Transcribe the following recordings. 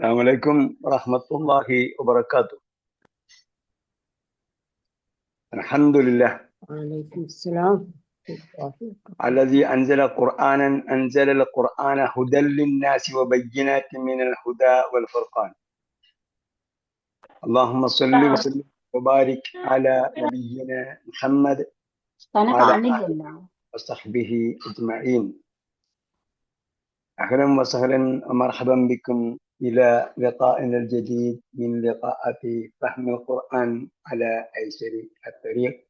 السلام عليكم ورحمة الله وبركاته. الحمد لله. وعليكم السلام. الذي أنزل قرآنا أنزل القرآن هدى للناس وبينات من الهدى والفرقان. اللهم صل نعم. وسلم وبارك على نبينا محمد وعلى آله وصحبه أجمعين. أهلا وسهلا ومرحبا بكم إلى لقائنا الجديد من لقاءات فهم القرآن على أيسر الطريق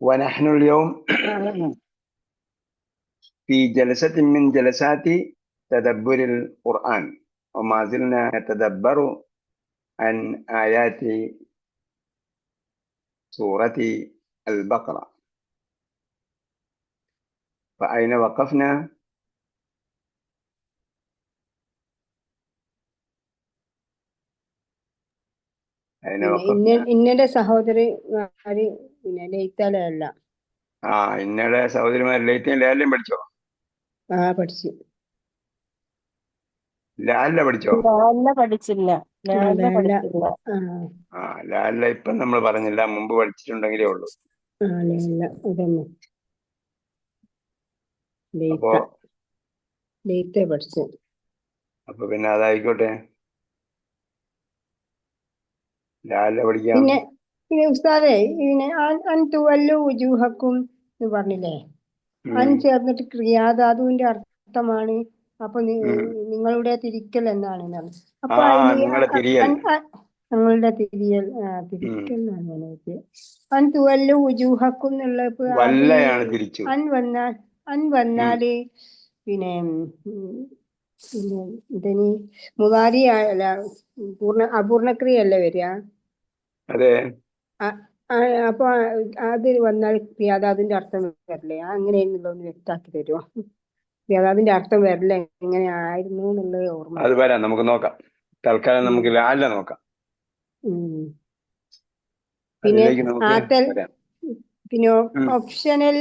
ونحن اليوم في جلسة من جلسات تدبر القرآن وما زلنا نتدبر عن آيات سورة البقرة فأين وقفنا؟ ഇന്നയുടെ സഹോദരി പിന്നെ ലൈത്താലല്ല ആ ഇന്നടെ സഹോദരിമാർ ലൈത്തും ലാലിലും പഠിച്ചോ? ആ പഠിച്ചു. ലാലില പഠിച്ചോ? ലാലില പഠിച്ചില്ല. ആ ലാലില ഇപ്പം നമ്മൾ പറഞ്ഞില്ല. മുമ്പ് പഠിച്ചിട്ടുണ്ടെങ്കിലേ ഉള്ളൂ. അപ്പൊ പിന്നെ അതായിക്കോട്ടെ. പിന്നെ പിന്നെ ഉസ്താദേ പിന്നെ അൻ- ഉജൂഹക്കും എന്ന് പറഞ്ഞില്ലേ. അൻ ചേർന്നിട്ട് ക്രിയാധാതുവിന്റെ അർത്ഥമാണ്. അപ്പൊ നിങ്ങളുടെ തിരിക്കൽ എന്നാണ്. അപ്പൊ ആ അതിന് നിങ്ങളെ അ- തിരിയൽ. അൻ- ഞങ്ങളുടെ തിരിയൽ തിരിക്കൽ എന്നാണ്. അൻ തുവല്ലു ഉജൂഹക്കും എന്നുള്ള അൻ വന്നാൽ അൻ വന്നാൽ പിന്നെ ഇതിന് മുതാരി അല്ല പൂർണ അപൂർണക്രിയല്ലേ വരിക? അതെ. അപ്പൊ അത് വന്നാൽ ക്രിയാധാതിന്റെ അർത്ഥം വരില്ലേ? അങ്ങനെയെന്നുള്ളത് ഒന്ന് വ്യക്താക്കി തരുമോ ക്രിയാധാതിന്റെ അർത്ഥം വരില്ല എങ്ങനെയായിരുന്നു എന്നുള്ളത് ഓർമ്മ. അത് വരാം നമുക്ക് നോക്കാം. തൽക്കാലം നമുക്ക് ലാല നോക്കാം. പിന്നെ വരാം. പിന്നെ ഓപ്ഷനൽ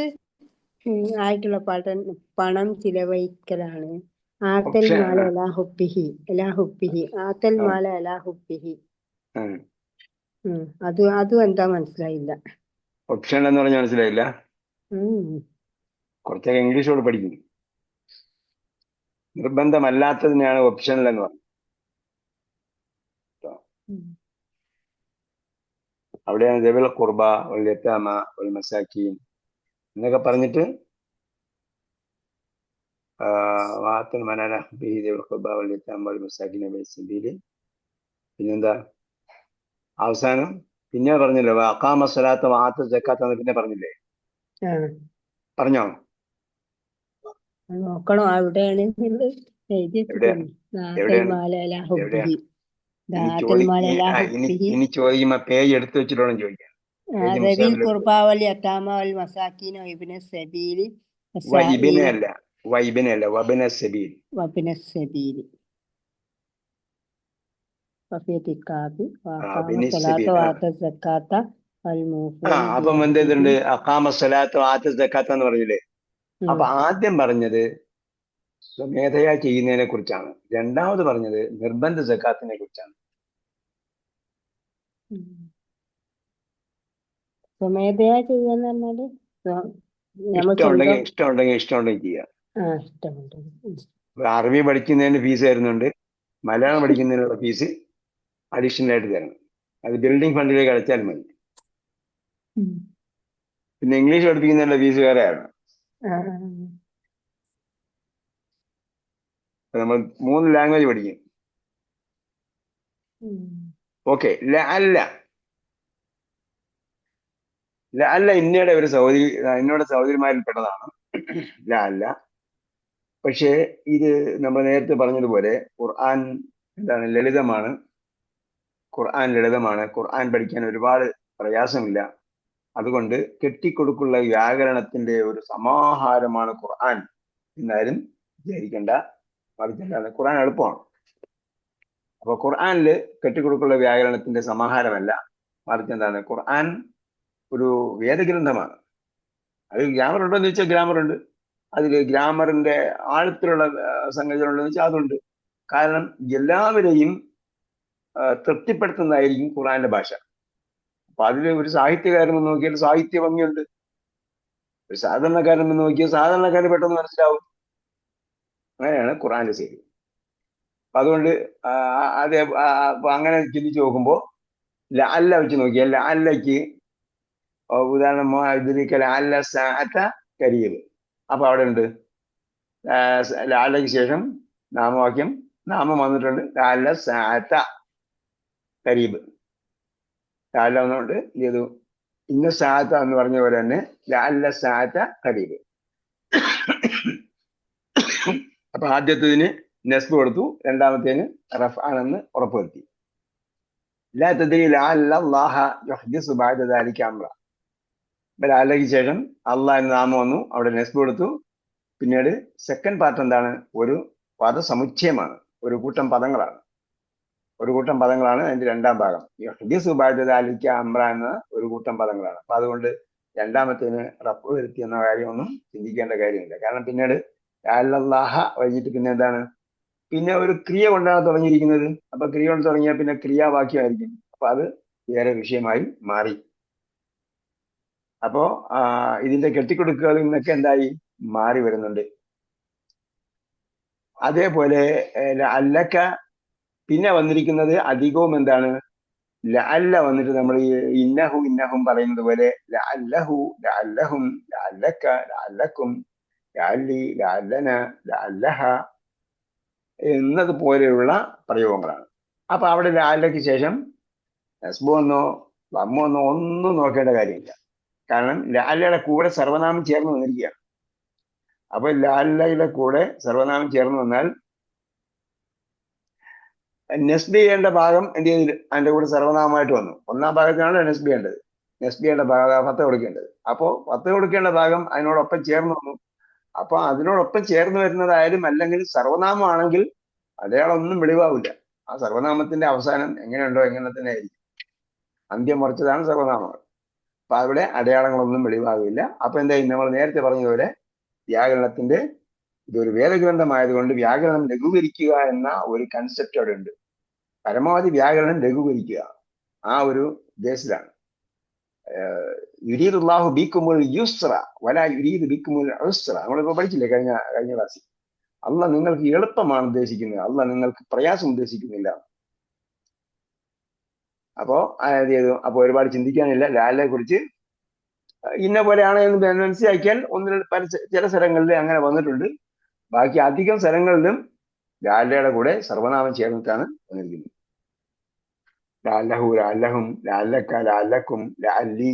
ആയിട്ടുള്ള പാട്ട് പണം ചിലവഴിക്കലാണ്. ആത്തൽ മാല. അലാ ഹുപ്പിഹി അലാ ഹുപ്പിഹി ആത്തൽ മാല അലാ. ഉം. അത് അതും എന്താ മനസ്സിലായില്ല ഓപ്ഷൻ എന്ന് പറഞ്ഞാൽ മനസ്സിലായില്ല. കുറച്ചൊക്കെ ഇംഗ്ലീഷോട് പഠിക്കും നിർബന്ധമല്ലാത്തതിനെയാണ് ഓപ്ഷണൽ എന്ന് പറഞ്ഞത്. അവിടെയാണ് ജബിൽ കുർബ വൽ യത്താമ വൽ മസാക്കീൻ എന്നൊക്കെ പറഞ്ഞിട്ട് വാത്തുൽ മസാക്കീൻ വൽ പിന്നെ പിന്നെന്താ? അവസാനം പിന്നെ പറഞ്ഞില്ലേ അക്കാമ സ്വലാത്ത വാത്ത് ജക്കാത്ത് എന്ന് പിന്നെ പറഞ്ഞില്ലേ? പറഞ്ഞോ? നോക്കണോ? ഹുപ്പിഹി ഇനി ചോദിക്കുമ്പോ പേജ് എടുത്തു വെച്ചിട്ട് ചോദിക്കാം കുർബാവലി പേജ് ദബിൽ ഇബിനെ കുർബാവൽ യത്താമ വൽ മസാക്കീന ഇബ്ന സബീലി വൈബിനെ വൈബിനല്ല വബിന സബീൽ വബിന സബീൽ അപ്പം എന്ത് ചെയ്തിട്ടുണ്ട്? എന്ന് പറഞ്ഞില്ലേ? അപ്പൊ ആദ്യം പറഞ്ഞത് സ്വമേധയാ ചെയ്യുന്നതിനെ കുറിച്ചാണ്. രണ്ടാമത് പറഞ്ഞത് നിർബന്ധ സക്കാത്തിനെ കുറിച്ചാണ്. സ്വമേധയാ ചെയ്യാന്ന് പറഞ്ഞാൽ ഇഷ്ടമുണ്ടെങ്കിൽ ഇഷ്ടമുണ്ടെങ്കിൽ ഇഷ്ടമുണ്ടെങ്കിൽ ചെയ്യാം. അറബി പഠിക്കുന്നതിന് ഫീസ് തരുന്നുണ്ട് മലയാളം പഠിക്കുന്നതിനുള്ള ഫീസ് അഡീഷണൽ ആയിട്ട് തരണം. അത് ബിൽഡിംഗ് ഫണ്ടിലേക്ക് അടച്ചാൽ മതി. പിന്നെ ഇംഗ്ലീഷ് പഠിപ്പിക്കുന്നതിനുള്ള ഫീസ് വേറെ ആണ്. ആ, ആ, അപ്പൊ നമ്മൾ മൂന്ന് ലാംഗ്വേജ് പഠിക്കും. ഓക്കെ അല്ല. അല്ല ഇന്നയുടെ ഒരു സഹോദരി ഇന്നോട് സഹോദരിമാരിൽ പെട്ടതാണ് അല്ല. പക്ഷേ ഇത് നമ്മൾ നേരത്തെ പറഞ്ഞതുപോലെ ഖുർആൻ എന്താണ് ലളിതമാണ്. ഖുർആൻ ലളിതമാണ്. ഖുർആൻ പഠിക്കാൻ ഒരുപാട് പ്രയാസമില്ല. അതുകൊണ്ട് കെട്ടിക്കൊടുക്കുള്ള വ്യാകരണത്തിന്റെ ഒരു സമാഹാരമാണ് ഖുർആൻ എന്നാരും വിചാരിക്കേണ്ട. മറിച്ചല്ലാതെ ഖുർആൻ എളുപ്പമാണ്. അപ്പൊ ഖുർആനിൽ കെട്ടിക്കൊടുക്കുള്ള വ്യാകരണത്തിന്റെ സമാഹാരമല്ല. മറിച്ച് എന്താണ്? ഖുർആൻ ഒരു വേദഗ്രന്ഥമാണ്. അത് ഗ്രാമർ ഉണ്ടോ എന്ന് ചോദിച്ചാൽ ഗ്രാമർ ഉണ്ട് അതിൽ ഗ്രാമറിന്റെ ആഴത്തിലുള്ള സംഗതികളുണ്ടെന്ന് വെച്ചാൽ അതുണ്ട്. കാരണം എല്ലാവരെയും തൃപ്തിപ്പെടുത്തുന്നതായിരിക്കും ഖുറാന്റെ ഭാഷ. അപ്പൊ അതിൽ ഒരു സാഹിത്യകാരൻ എന്ന് നോക്കിയാൽ സാഹിത്യ ഭംഗിയുണ്ട്. ഒരു സാധാരണക്കാരൻ എന്ന് നോക്കിയാൽ സാധാരണക്കാരൻ പെട്ടെന്ന് മനസ്സിലാവും. അങ്ങനെയാണ് ഖുറാന്റെ ശരി അപ്പൊ അതുകൊണ്ട് അതേ അങ്ങനെ ചിന്തിച്ചു നോക്കുമ്പോൾ അല്ല വെച്ച് നോക്കിയാൽ അല്ലയ്ക്ക് ഉദാഹരണം ഇതിലേക്ക് ലാല സാത്ത കരീബ് അപ്പൊ അവിടെ ഉണ്ട് ലാലയ്ക്ക് ശേഷം നാമവാക്യം. നാമം വന്നിട്ടുണ്ട്. ലാല സാത്ത കരീബ്. ലാല വന്നുകൊണ്ട് ചെയ്തു ഇന്ന സാത്ത എന്ന് പറഞ്ഞ പോലെ തന്നെ ലാല സാത്ത കരീബ്. അപ്പൊ ആദ്യത്തതിന് നെസ്ബ് കൊടുത്തു. രണ്ടാമത്തേന് റഫ് ആണെന്ന് ഉറപ്പുവരുത്തി. ലാ തദ്രി ലഅല്ല അല്ലാഹ ആലോചിച്ച ശേഷം അള്ളാഹ് എന്ന നാമം വന്നു. അവിടെ നെസ്ബ് കൊടുത്തു. പിന്നീട് സെക്കൻഡ് പാർട്ട് എന്താണ്? ഒരു പദസമുച്ചയമാണ്. ഒരു കൂട്ടം പദങ്ങളാണ്. ഒരു കൂട്ടം പദങ്ങളാണ് അതിന്റെ രണ്ടാം ഭാഗം. യുഹ്ദിസു ബഅദ ദാലിക അംറ എന്ന ഒരു കൂട്ടം പദങ്ങളാണ്. അപ്പൊ അതുകൊണ്ട് രണ്ടാമത്തേന് റപ്പ് വരുത്തി എന്ന കാര്യമൊന്നും ചിന്തിക്കേണ്ട കാര്യമില്ല. കാരണം പിന്നീട് അല്ലാഹ കഴിഞ്ഞിട്ട് പിന്നെ എന്താണ്? പിന്നെ ഒരു ക്രിയ കൊണ്ടാണ് തുടങ്ങിയിരിക്കുന്നത്. അപ്പൊ ക്രിയ കൊണ്ട് തുടങ്ങിയാൽ പിന്നെ ക്രിയാവാക്യമായിരിക്കും. അപ്പൊ അത് വേറെ വിഷയമായി മാറി. അപ്പോ ഇതിന്റെ കെട്ടിക്കൊടുക്കുകളിൽ നിന്നൊക്കെ എന്തായി? മാറി വരുന്നുണ്ട്. അതേപോലെ അല്ലക്ക പിന്നെ വന്നിരിക്കുന്നത് അധികവും എന്താണ്? ലഅല്ല വന്നിട്ട് നമ്മൾ ഈ ഇന്നഹു ഇന്നഹും പറയുന്നത് പോലെ ലഅല്ലഹു ലഅല്ലഹും ലഅല്ലക്ക ലഅല്ലക്കും ലഅല്ലി ലഅല്ലന ലഅല്ലഹ എന്നതുപോലെയുള്ള പ്രയോഗങ്ങളാണ്. അപ്പൊ അവിടെ ലാലയ്ക്ക് ശേഷം നസ്ബു എന്നോ വമ്മോ എന്നോ ഒന്നും നോക്കേണ്ട കാര്യമില്ല. കാരണം ലാലയുടെ കൂടെ സർവനാമം ചേർന്ന് വന്നിരിക്കുകയാണ്. അപ്പൊ ലാലയുടെ കൂടെ സർവനാമം ചേർന്ന് വന്നാൽ നെസ്ബി ചെയ്യേണ്ട ഭാഗം ചെയ്തില്ല അതിന്റെ കൂടെ സർവനാമമായിട്ട് വന്നു. ഒന്നാം ഭാഗത്തിനാണ് നെസ്ബി ചെയ്യേണ്ടത് നെസ്ബി ചെയ്യേണ്ട ഭാഗം പത്ത് കൊടുക്കേണ്ടത്. അപ്പോ പത്ത് കൊടുക്കേണ്ട ഭാഗം അതിനോടൊപ്പം ചേർന്ന് വന്നു. അപ്പൊ അതിനോടൊപ്പം ചേർന്ന് വരുന്നതായാലും അല്ലെങ്കിൽ സർവനാമമാണെങ്കിൽ അടയാളൊന്നും വെളിവാവില്ല. ആ സർവനാമത്തിന്റെ അവസാനം എങ്ങനെയുണ്ടോ എങ്ങനെ തന്നെ ആയിരിക്കും. അന്ത്യം മറിച്ചതാണ് സർവനാമങ്ങൾ അപ്പൊ അവിടെ അടയാളങ്ങളൊന്നും വെളിവാകില്ല. അപ്പൊ എന്താ നമ്മൾ നേരത്തെ പറഞ്ഞതുപോലെ വ്യാകരണത്തിന്റെ ഇതൊരു വേദഗ്രന്ഥമായതുകൊണ്ട് വ്യാകരണം ലഘൂകരിക്കുക എന്ന ഒരു കൺസെപ്റ്റ് അവിടെ ഉണ്ട്. പരമാവധി വ്യാകരണം ലഘൂകരിക്കുക ആ ഒരു ഉദ്ദേശത്തിലാണ്. യുരീദുല്ലാഹു ബിക്കുമുൽ യുസ്ര വല യുരീദ് ബിക്കുമുൽ ഉസ്ര നമ്മളിപ്പോ പഠിച്ചില്ലേ കഴിഞ്ഞ കഴിഞ്ഞ ക്ലാസ്സിൽ? അല്ല നിങ്ങൾക്ക് എളുപ്പമാണ് ഉദ്ദേശിക്കുന്നത്. അല്ല നിങ്ങൾക്ക് പ്രയാസം ഉദ്ദേശിക്കുന്നില്ല. അപ്പോ അതായത് ചെയ്തു? അപ്പൊ ഒരുപാട് ചിന്തിക്കാനില്ല. ലാലിനെ കുറിച്ച് ഇന്ന പോലെയാണ് എന്ന് മനസ്സിലാക്കിയാൽ ഒന്ന് പല ചില സ്ഥലങ്ങളിൽ അങ്ങനെ വന്നിട്ടുണ്ട്. ബാക്കി അധികം സ്ഥലങ്ങളിലും ലാലയുടെ കൂടെ സർവനാമം ചേർന്നിട്ടാണ് വന്നിരിക്കുന്നത്. ലാലഹു ലാലഹും ലാലക്ക ലാലക്കും ലാലി.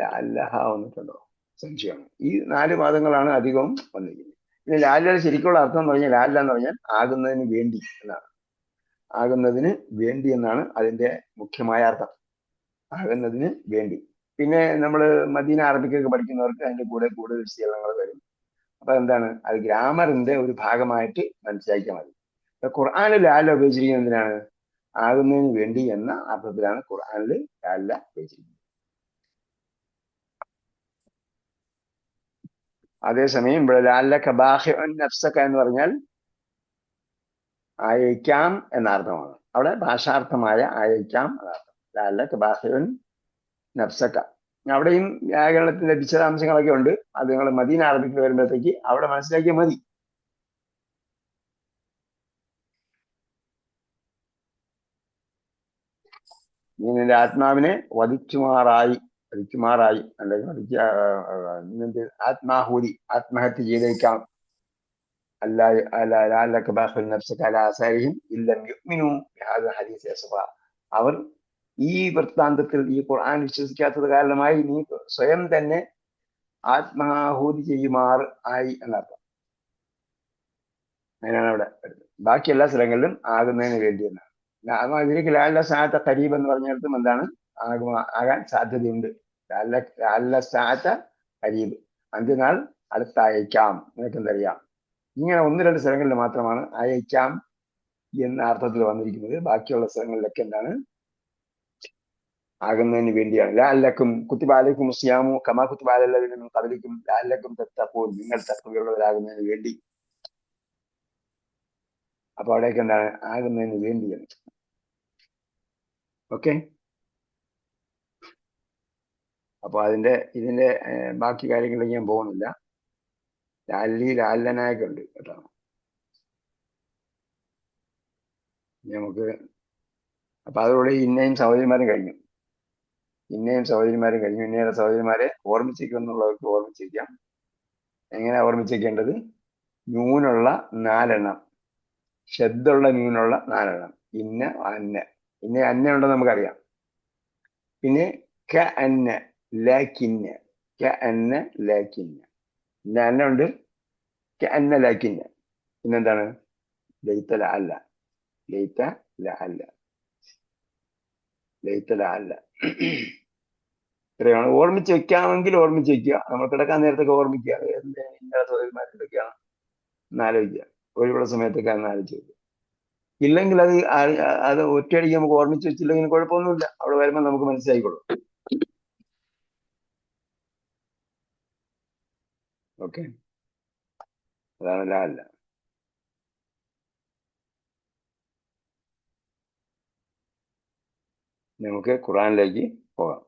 ലാലഹ വന്നിട്ടുണ്ടോ? സംശയമാണ് ഈ നാല് പാദങ്ങളാണ് അധികവും വന്നിരിക്കുന്നത്. പിന്നെ ലാലയുടെ ശരിക്കുള്ള അർത്ഥം എന്ന് പറഞ്ഞാൽ ലാല എന്ന് പറഞ്ഞാൽ ആകുന്നതിന് വേണ്ടി എന്നാണ്. ആകുന്നതിന് വേണ്ടി എന്നാണ് അതിന്റെ മുഖ്യമായ അർത്ഥം. ആകുന്നതിന് വേണ്ടി. പിന്നെ നമ്മൾ മദീന അറബിക്കൊക്കെ പഠിക്കുന്നവർക്ക് അതിന്റെ കൂടെ കൂടുതൽ വിശീലനങ്ങൾ വരും. അപ്പൊ എന്താണ്? അത് ഗ്രാമറിന്റെ ഒരു ഭാഗമായിട്ട് മനസ്സിലാക്കിയാൽ മതി. ഖുർആാനിൽ ലാല ഉപയോഗിച്ചിരിക്കുന്നത് എന്തിനാണ്? ആകുന്നതിന് വേണ്ടി എന്ന അർത്ഥത്തിലാണ് ഖുർആാനിൽ ലാല ഉപയോഗിച്ചിരിക്കുന്നത്. അതേസമയം ഇവിടെ ലാല കബാഹി എന്ന് പറഞ്ഞാൽ അയക്കാം എന്നർത്ഥമാണ്. അവിടെ ഭാഷാർത്ഥമായ അയക്കാം എന്നർത്ഥം. ലാല നഫ്സക്ക. അവിടെയും വ്യാകരണത്തിന്റെ വിശദാംശങ്ങളൊക്കെ ഉണ്ട്. അത് നിങ്ങൾ മദീന അറബിക്ക് വരുമ്പോഴത്തേക്ക് അവിടെ മനസ്സിലാക്കിയ മതി. നീ നിന്റെ ആത്മാവിനെ വധിച്ചുമാറായി വധിക്കുമാറായി അല്ലെങ്കിൽ വധിക്ക നിന്റെ ആത്മാഹൂതി ആത്മഹത്യ ചെയ്തേക്കാം. അല്ല അല്ല ലാലക ബാഖുൽ നഫ്സക അലാ ആസാരിഹിം ഇല്ലം യുഅ്മിനു ബിഹാദ ഹദീസ് അസ്ഫ അവർ ഈ വൃത്താന്തത്തിൽ ഈ ഖുർആൻ വിശ്വസിക്കാത്തത് കാരണമായി നീ സ്വയം തന്നെ ആത്മാഹൂതി ചെയ്യുമാർ ആയി എന്നർത്ഥം. അങ്ങനെയാണ് അവിടെ ബാക്കി എല്ലാ സ്ഥലങ്ങളിലും ആകുന്നതിന് വേണ്ടി എന്നാണ്. ഇതിലേക്ക് ലാല സാത്ത കരീബ് എന്ന് പറഞ്ഞിടത്തും എന്താണ്? ആകുമാ ആകാൻ സാധ്യതയുണ്ട്. ലാല ലാല സാത്ത കരീബ് അന്ത്യനാൾ അടുത്ത നിനക്കെന്തറിയാം? ഇങ്ങനെ ഒന്ന് രണ്ട് സ്ഥലങ്ങളിൽ മാത്രമാണ് അയക്കാം എന്ന അർത്ഥത്തിൽ വന്നിരിക്കുന്നത്. ബാക്കിയുള്ള സ്ഥലങ്ങളിലൊക്കെ എന്താണ്? ആകുന്നതിന് വേണ്ടിയാണ്. ലാലക്കും കുത്തിബാലക്കും സിയാമു കമാ കുത്തിബാലും കബലിക്കും ലാലക്കും തെത്തപ്പോൾ നിങ്ങൾ തത്വയുള്ളവരാകുന്നതിന് വേണ്ടി. അപ്പൊ അവിടേക്ക് എന്താണ്? ആകുന്നതിന് വേണ്ടിയാണ് ഓക്കെ? അപ്പൊ അതിന്റെ ഇതിന്റെ ബാക്കി കാര്യങ്ങളിലേക്ക് ഞാൻ പോകുന്നില്ല. ലാലി ലാലനായൊക്കെ ഉണ്ട് കേട്ടോ നമുക്ക് അപ്പൊ അതോടെ ഇന്നയും സഹോദരിമാരും കഴിഞ്ഞു. ഇന്നയും സഹോദരിമാരും കഴിഞ്ഞു. ഇന്നയുടെ സഹോദരിമാരെ ഓർമ്മിച്ചിരിക്കുന്നുള്ളവർക്ക് ഓർമ്മിച്ചിരിക്കാം. എങ്ങനെ ഓർമ്മിച്ചിരിക്കേണ്ടത്? ന്യൂനുള്ള നാലെണ്ണം. ശബ്ദമുള്ള ന്യൂനുള്ള നാലെണ്ണം. ഇന്ന അന്ന. ഇന്ന അന്ന ഉണ്ടെന്ന് നമുക്കറിയാം. പിന്നെ ക അന്ന ലാക്കിന്ന. ക അന്ന ലാക്കിന്ന. ഇന്ന അന്ന ലാക്കിന്ന പിന്നെന്താണ്? ലൈത്ത ല അല്ല ലൈത്ത ല അല്ല ലൈത്ത ല അല്ല ഇത്രയാണ്. ഓർമ്മിച്ച് വെക്കാമെങ്കിൽ ഓർമ്മിച്ച് വെക്കുക. നമ്മൾ കിടക്കാൻ നേരത്തൊക്കെ ഓർമ്മിക്കുക. എന്റെ ഇന്ന സഹോദരിമാരെന്തൊക്കെയാണ് എന്നാലോചിക്കുക ഒഴിവുള്ള സമയത്തൊക്കെ എന്നാലോചിച്ച് വെക്കുക ഇല്ലെങ്കിൽ അത് അത് ഒറ്റയടിക്ക് നമുക്ക് ഓർമ്മിച്ച് വെച്ചില്ലെങ്കിൽ കുഴപ്പമൊന്നുമില്ല. അവിടെ വരുമ്പോൾ നമുക്ക് മനസ്സിലായിക്കോളും ഓക്കെ അതാണ് ലാ അല്ല നമുക്ക് ഖുറാനിലേക്ക് പോകാം